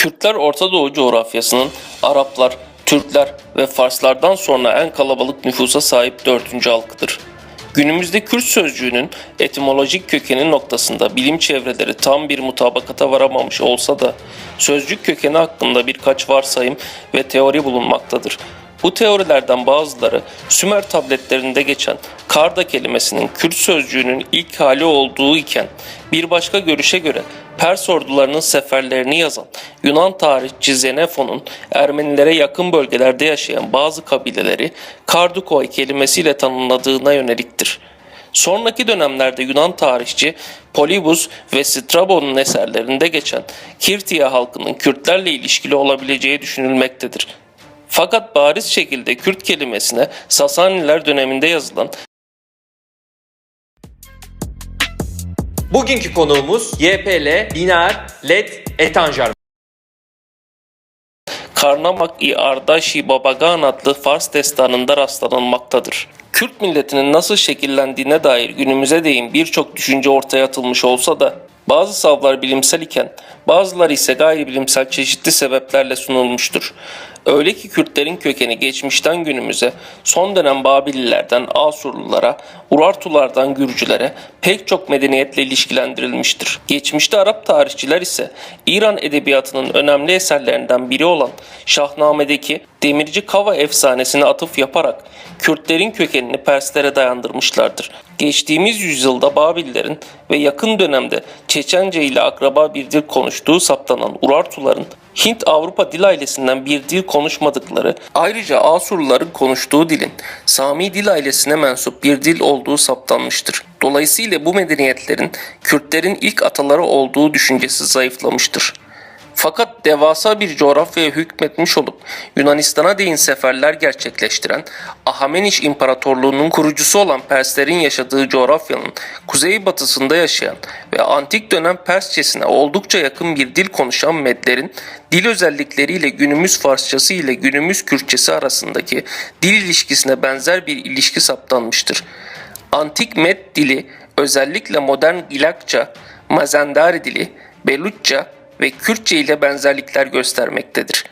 Kürtler Orta Doğu coğrafyasının Araplar, Türkler ve Farslardan sonra en kalabalık nüfusa sahip dördüncü halkıdır. Günümüzde Kürt sözcüğünün etimolojik kökeni noktasında bilim çevreleri tam bir mutabakata varamamış olsa da sözcük kökeni hakkında birkaç varsayım ve teori bulunmaktadır. Bu teorilerden bazıları Sümer tabletlerinde geçen Karda kelimesinin Kürt sözcüğünün ilk hali olduğu iken bir başka görüşe göre Pers ordularının seferlerini yazan Yunan tarihçi Xenofon'un Ermenilere yakın bölgelerde yaşayan bazı kabileleri Kardukoi kelimesiyle tanımladığına yöneliktir. Sonraki dönemlerde Yunan tarihçi Polybus ve Strabon'un eserlerinde geçen Kirtia halkının Kürtlerle ilişkili olabileceği düşünülmektedir. Fakat bariz şekilde Kürt kelimesine Sasaniler döneminde yazılan Bugünkü konuğumuz YPL, Dinar, LED, Etanjar. Karnamak-i Ardaşi Babagan adlı Fars destanında rastlanılmaktadır. Kürt milletinin nasıl şekillendiğine dair günümüze değin birçok düşünce ortaya atılmış olsa da bazı savlar bilimsel iken bazıları ise gayri bilimsel çeşitli sebeplerle sunulmuştur. Öyle ki Kürtlerin kökeni geçmişten günümüze, son dönem Babililerden Asurlulara, Urartulardan Gürcülere pek çok medeniyetle ilişkilendirilmiştir. Geçmişte Arap tarihçiler ise İran edebiyatının önemli eserlerinden biri olan Şahname'deki Demirci Kava efsanesine atıf yaparak Kürtlerin kökenini Perslere dayandırmışlardır. Geçtiğimiz yüzyılda Babillerin ve yakın dönemde Çeçence ile akraba bir dil konuştuğu saptanan Urartuların Hint-Avrupa dil ailesinden bir dil konuşmadıkları, ayrıca Asurluların konuştuğu dilin Sami dil ailesine mensup bir dil olduğu saptanmıştır. Dolayısıyla bu medeniyetlerin Kürtlerin ilk ataları olduğu düşüncesi zayıflamıştır. Fakat devasa bir coğrafyaya hükmetmiş olup Yunanistan'a değin seferler gerçekleştiren Ahameniş İmparatorluğu'nun kurucusu olan Perslerin yaşadığı coğrafyanın kuzeybatısında yaşayan ve antik dönem Persçesine oldukça yakın bir dil konuşan Medlerin dil özellikleriyle günümüz Farsçası ile günümüz Kürtçesi arasındaki dil ilişkisine benzer bir ilişki saptanmıştır. Antik Med dili özellikle modern İlakça, Mazandari dili, Beluçça ve Kürtçe ile benzerlikler göstermektedir.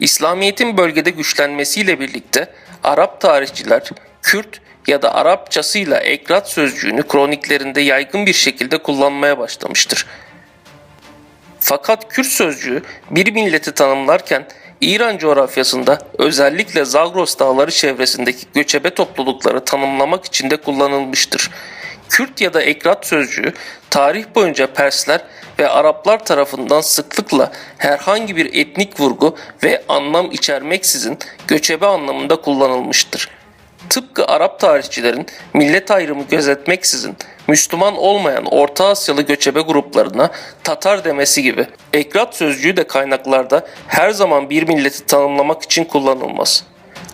İslamiyet'in bölgede güçlenmesiyle birlikte Arap tarihçiler Kürt ya da Arapçasıyla ekrat sözcüğünü kroniklerinde yaygın bir şekilde kullanmaya başlamıştır. Fakat Kürt sözcüğü bir milleti tanımlarken İran coğrafyasında özellikle Zagros dağları çevresindeki göçebe toplulukları tanımlamak için de kullanılmıştır. Kürt ya da ekrat sözcüğü tarih boyunca Persler ve Araplar tarafından sıklıkla herhangi bir etnik vurgu ve anlam içermeksizin göçebe anlamında kullanılmıştır. Tıpkı Arap tarihçilerin millet ayrımı gözetmeksizin Müslüman olmayan Orta Asyalı göçebe gruplarına Tatar demesi gibi. Ekrat sözcüğü de kaynaklarda her zaman bir milleti tanımlamak için kullanılmaz.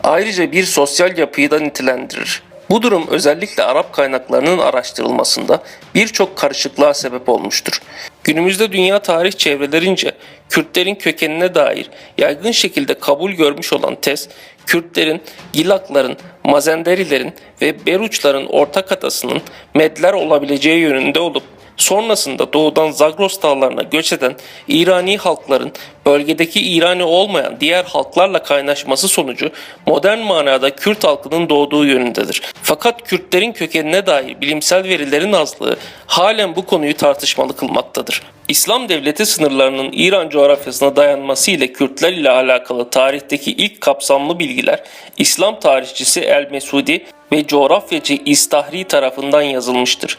Ayrıca bir sosyal yapıyı da nitelendirir. Bu durum özellikle Arap kaynaklarının araştırılmasında birçok karışıklığa sebep olmuştur. Günümüzde dünya tarih çevrelerince Kürtlerin kökenine dair yaygın şekilde kabul görmüş olan tez, Kürtlerin, Gilakların, Mazenderilerin ve Beruçların ortak atasının Medler olabileceği yönünde olup Sonrasında doğudan Zagros dağlarına göç eden İrani halkların bölgedeki İrani olmayan diğer halklarla kaynaşması sonucu modern manada Kürt halkının doğduğu yönündedir. Fakat Kürtlerin kökenine dair bilimsel verilerin azlığı halen bu konuyu tartışmalı kılmaktadır. İslam devleti sınırlarının İran coğrafyasına dayanması ile Kürtler ile alakalı tarihteki ilk kapsamlı bilgiler İslam tarihçisi El-Mesudi ve coğrafyacı İstahri tarafından yazılmıştır.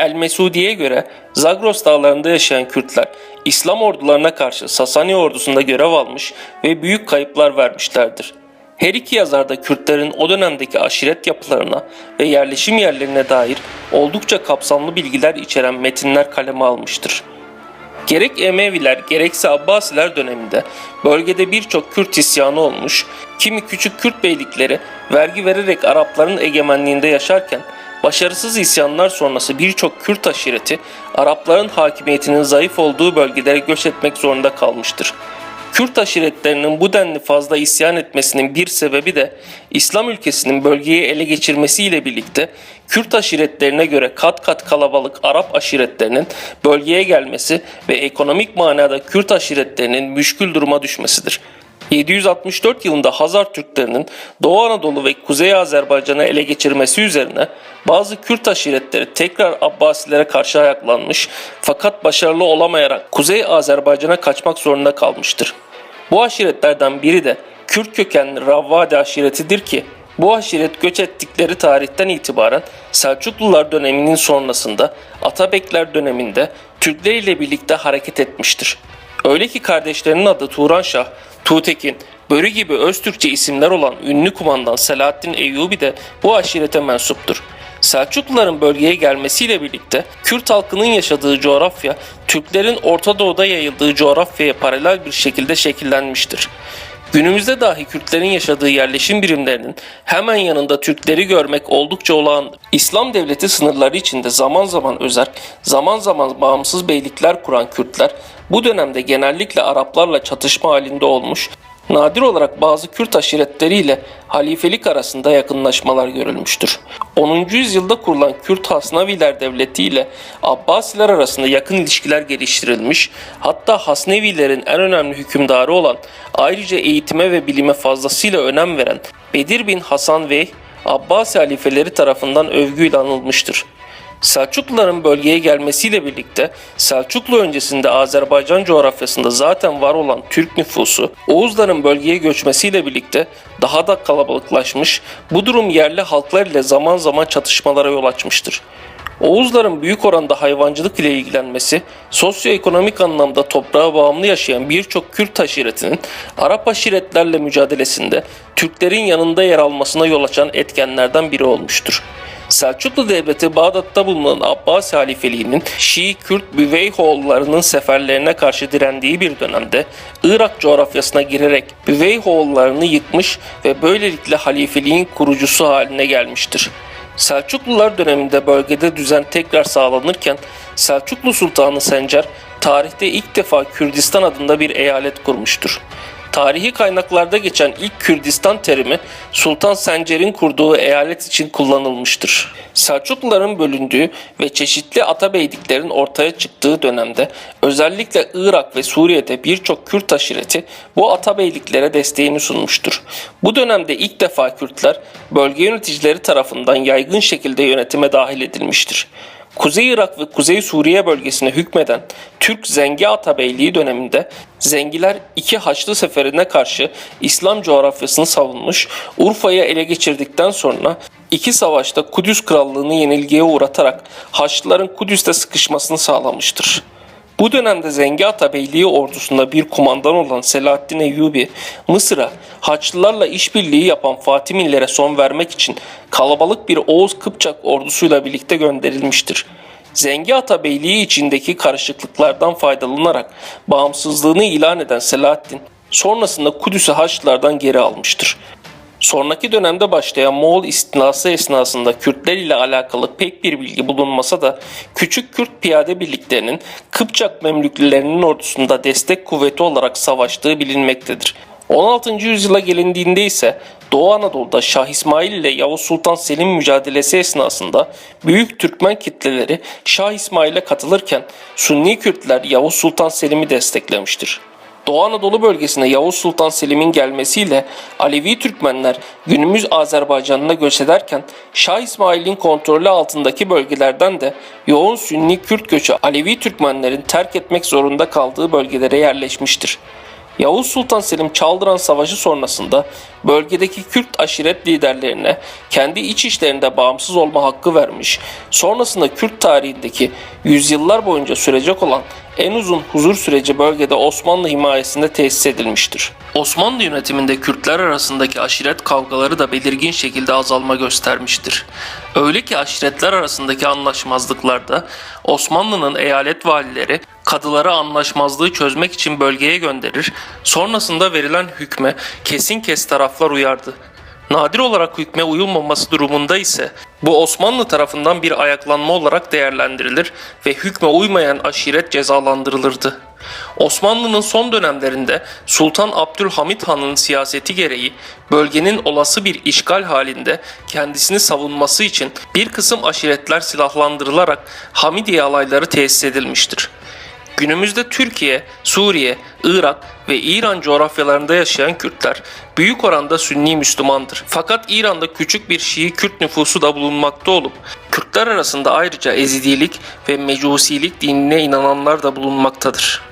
El Mesudi'ye göre Zagros dağlarında yaşayan Kürtler İslam ordularına karşı Sasani ordusunda görev almış ve büyük kayıplar vermişlerdir. Her iki yazar da Kürtlerin o dönemdeki aşiret yapılarına ve yerleşim yerlerine dair oldukça kapsamlı bilgiler içeren metinler kaleme almıştır. Gerek Emeviler gerekse Abbasiler döneminde bölgede birçok Kürt isyanı olmuş, kimi küçük Kürt beylikleri vergi vererek Arapların egemenliğinde yaşarken Başarısız isyanlar sonrası birçok Kürt aşireti Arapların hakimiyetinin zayıf olduğu bölgelere göç etmek zorunda kalmıştır. Kürt aşiretlerinin bu denli fazla isyan etmesinin bir sebebi de İslam ülkesinin bölgeyi ele geçirmesiyle birlikte Kürt aşiretlerine göre kat kat kalabalık Arap aşiretlerinin bölgeye gelmesi ve ekonomik manada Kürt aşiretlerinin müşkül duruma düşmesidir. 764 yılında Hazar Türklerinin Doğu Anadolu ve Kuzey Azerbaycan'ı ele geçirmesi üzerine bazı Kürt aşiretleri tekrar Abbasilere karşı ayaklanmış fakat başarılı olamayarak Kuzey Azerbaycan'a kaçmak zorunda kalmıştır. Bu aşiretlerden biri de Kürt kökenli Ravvadi aşiretidir ki bu aşiret göç ettikleri tarihten itibaren Selçuklular döneminin sonrasında Atabekler döneminde Türkler ile birlikte hareket etmiştir. Öyle ki kardeşlerinin adı Turanşah, Tuğtekin, Börü gibi Öztürkçe isimler olan ünlü kumandan Selahaddin Eyyubi de bu aşirete mensuptur. Selçukluların bölgeye gelmesiyle birlikte Kürt halkının yaşadığı coğrafya Türklerin Orta Doğu'da yayıldığı coğrafyaya paralel bir şekilde şekillenmiştir. Günümüzde dahi Kürtlerin yaşadığı yerleşim birimlerinin hemen yanında Türkleri görmek oldukça olağan. İslam devleti sınırları içinde zaman zaman özerk, zaman zaman bağımsız beylikler kuran Kürtler bu dönemde genellikle Araplarla çatışma halinde olmuş, nadir olarak bazı Kürt aşiretleriyle halifelik arasında yakınlaşmalar görülmüştür. 10. yüzyılda kurulan Kürt Hasnaviler Devleti ile Abbasiler arasında yakın ilişkiler geliştirilmiş, hatta Hasnevilerin en önemli hükümdarı olan ayrıca eğitime ve bilime fazlasıyla önem veren Bedir bin Hasan Vey, Abbasi halifeleri tarafından övgüyle anılmıştır. Selçukluların bölgeye gelmesiyle birlikte Selçuklu öncesinde Azerbaycan coğrafyasında zaten var olan Türk nüfusu Oğuzların bölgeye göçmesiyle birlikte daha da kalabalıklaşmış, bu durum yerli halklar ile zaman zaman çatışmalara yol açmıştır. Oğuzların büyük oranda hayvancılık ile ilgilenmesi, sosyoekonomik anlamda toprağa bağımlı yaşayan birçok Kürt aşiretinin Arap aşiretlerle mücadelesinde Türklerin yanında yer almasına yol açan etkenlerden biri olmuştur. Selçuklu Devleti Bağdat'ta bulunan Abbasi halifeliğinin Şii Kürt Büveyhoğullarının seferlerine karşı direndiği bir dönemde Irak coğrafyasına girerek Büveyhoğullarını yıkmış ve böylelikle halifeliğin kurucusu haline gelmiştir. Selçuklular döneminde bölgede düzen tekrar sağlanırken Selçuklu Sultanı Sencer tarihte ilk defa Kürdistan adında bir eyalet kurmuştur. Tarihi kaynaklarda geçen ilk Kürdistan terimi Sultan Sencer'in kurduğu eyalet için kullanılmıştır. Selçukluların bölündüğü ve çeşitli atabeyliklerin ortaya çıktığı dönemde özellikle Irak ve Suriye'de birçok Kürt aşireti bu atabeyliklere desteğini sunmuştur. Bu dönemde ilk defa Kürtler bölge yöneticileri tarafından yaygın şekilde yönetime dahil edilmiştir. Kuzey Irak ve Kuzey Suriye bölgesine hükmeden Türk Zengi Atabeyliği döneminde Zengiler iki Haçlı seferine karşı İslam coğrafyasını savunmuş, Urfa'yı ele geçirdikten sonra iki savaşta Kudüs Krallığını yenilgiye uğratarak Haçlıların Kudüs'te sıkışmasını sağlamıştır. Bu dönemde Zengi Atabeyliği ordusunda bir kumandan olan Selahaddin Eyyubi, Mısır'a Haçlılarla işbirliği yapan Fatimilere son vermek için kalabalık bir Oğuz Kıpçak ordusuyla birlikte gönderilmiştir. Zengi Atabeyliği içindeki karışıklıklardan faydalanarak bağımsızlığını ilan eden Selahaddin, sonrasında Kudüs'ü Haçlılardan geri almıştır. Sonraki dönemde başlayan Moğol istilası esnasında Kürtler ile alakalı pek bir bilgi bulunmasa da küçük Kürt piyade birliklerinin Kıpçak Memlüklülerinin ordusunda destek kuvveti olarak savaştığı bilinmektedir. 16. yüzyıla gelindiğinde ise Doğu Anadolu'da Şah İsmail ile Yavuz Sultan Selim mücadelesi esnasında büyük Türkmen kitleleri Şah İsmail'e katılırken Sunni Kürtler Yavuz Sultan Selim'i desteklemiştir. Doğu Anadolu bölgesine Yavuz Sultan Selim'in gelmesiyle Alevi Türkmenler günümüz Azerbaycan'ına göç ederken Şah İsmail'in kontrolü altındaki bölgelerden de yoğun Sünni Kürt göçü Alevi Türkmenlerin terk etmek zorunda kaldığı bölgelere yerleşmiştir. Yavuz Sultan Selim Çaldıran Savaşı sonrasında bölgedeki Kürt aşiret liderlerine kendi iç işlerinde bağımsız olma hakkı vermiş, sonrasında Kürt tarihindeki yüzyıllar boyunca sürecek olan en uzun huzur süreci bölgede Osmanlı himayesinde tesis edilmiştir. Osmanlı yönetiminde Kürtler arasındaki aşiret kavgaları da belirgin şekilde azalma göstermiştir. Öyle ki aşiretler arasındaki anlaşmazlıklarda Osmanlı'nın eyalet valileri kadıları anlaşmazlığı çözmek için bölgeye gönderir, sonrasında verilen hükme kesin kes taraflar uyardı. Nadir olarak hükme uyulmaması durumunda ise bu Osmanlı tarafından bir ayaklanma olarak değerlendirilir ve hükme uymayan aşiret cezalandırılırdı. Osmanlı'nın son dönemlerinde Sultan Abdülhamit Han'ın siyaseti gereği bölgenin olası bir işgal halinde kendisini savunması için bir kısım aşiretler silahlandırılarak Hamidiye alayları tesis edilmiştir. Günümüzde Türkiye, Suriye, Irak ve İran coğrafyalarında yaşayan Kürtler büyük oranda Sünni Müslümandır. Fakat İran'da küçük bir Şii Kürt nüfusu da bulunmakta olup Kürtler arasında ayrıca Ezidilik ve Mecusilik dinine inananlar da bulunmaktadır.